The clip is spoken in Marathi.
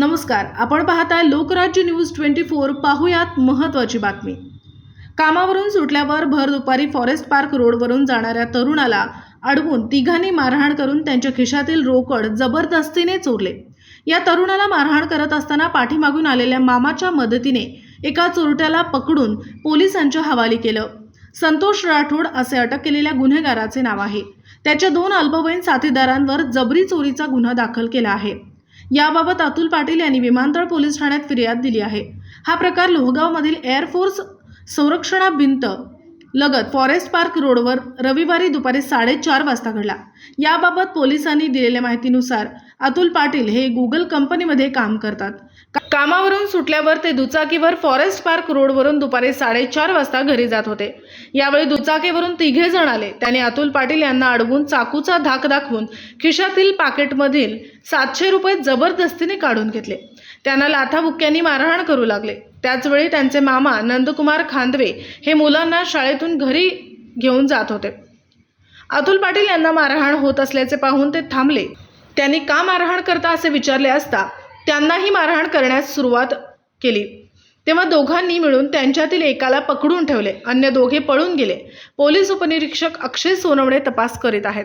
नमस्कार आपण पाहताय लोकराज्य न्यूज ट्वेंटी फोर पाहुयात महत्त्वाची बातमी. कामावरून सुटल्यावर भर दुपारी फॉरेस्ट पार्क रोडवरून जाणाऱ्या तरुणाला अडवून तिघांनी मारहाण करून त्यांच्या खिशातील रोकड जबरदस्तीने चोरले. या तरुणाला मारहाण करत असताना पाठीमागून आलेल्या मामाच्या मदतीने एका चोरट्याला पकडून पोलिसांच्या हवाली केलं. संतोष राठोड असे अटक केलेल्या गुन्हेगाराचे नाव आहे. त्याच्या दोन अल्पवयीन साथीदारांवर जबरी चोरीचा गुन्हा दाखल केला आहे. याबाबत अतुल पाटील यांनी विमानतळ पोलीस ठाण्यात फिर्याद दिली आहे. हा प्रकार लोहगावमधील एअरफोर्स संरक्षणा भिंत लगत फॉरेस्ट पार्क रोडवर रविवारी दुपारी साडेचार वाजता घडला. याबाबत पोलिसांनी दिलेल्या माहितीनुसार अतुल पाटील हे गुगल कंपनीमध्ये काम करतात. कामावरून सुटल्यावर ते दुचाकीवर फॉरेस्ट पार्क रोडवरून दुपारी साडेचार वाजता घरी जात होते. यावेळी दुचाकीवरून तिघे जण आले. त्याने अतुल पाटील यांना अडवून चाकूचा धाक दाखवून खिशातील पाकिटमधील सातशे रुपये जबरदस्तीने काढून घेतले. त्यांना लाथाबुक्क्यांनी मारहाण करू लागले. त्याचवेळी त्यांचे मामा नंदकुमार खांदवे हे मुलांना शाळेतून घरी घेऊन जात होते. अतुल पाटील यांना मारहाण होत असल्याचे पाहून ते थांबले. त्यांनी का मारहाण करता असे विचारले असता त्यांनाही मारहाण करण्यास सुरुवात केली. तेव्हा दोघांनी मिळून त्यांच्यातील एकाला पकडून ठेवले. अन्य दोघे पळून गेले. पोलीस उपनिरीक्षक अक्षय सोनवणे तपास करीत आहेत.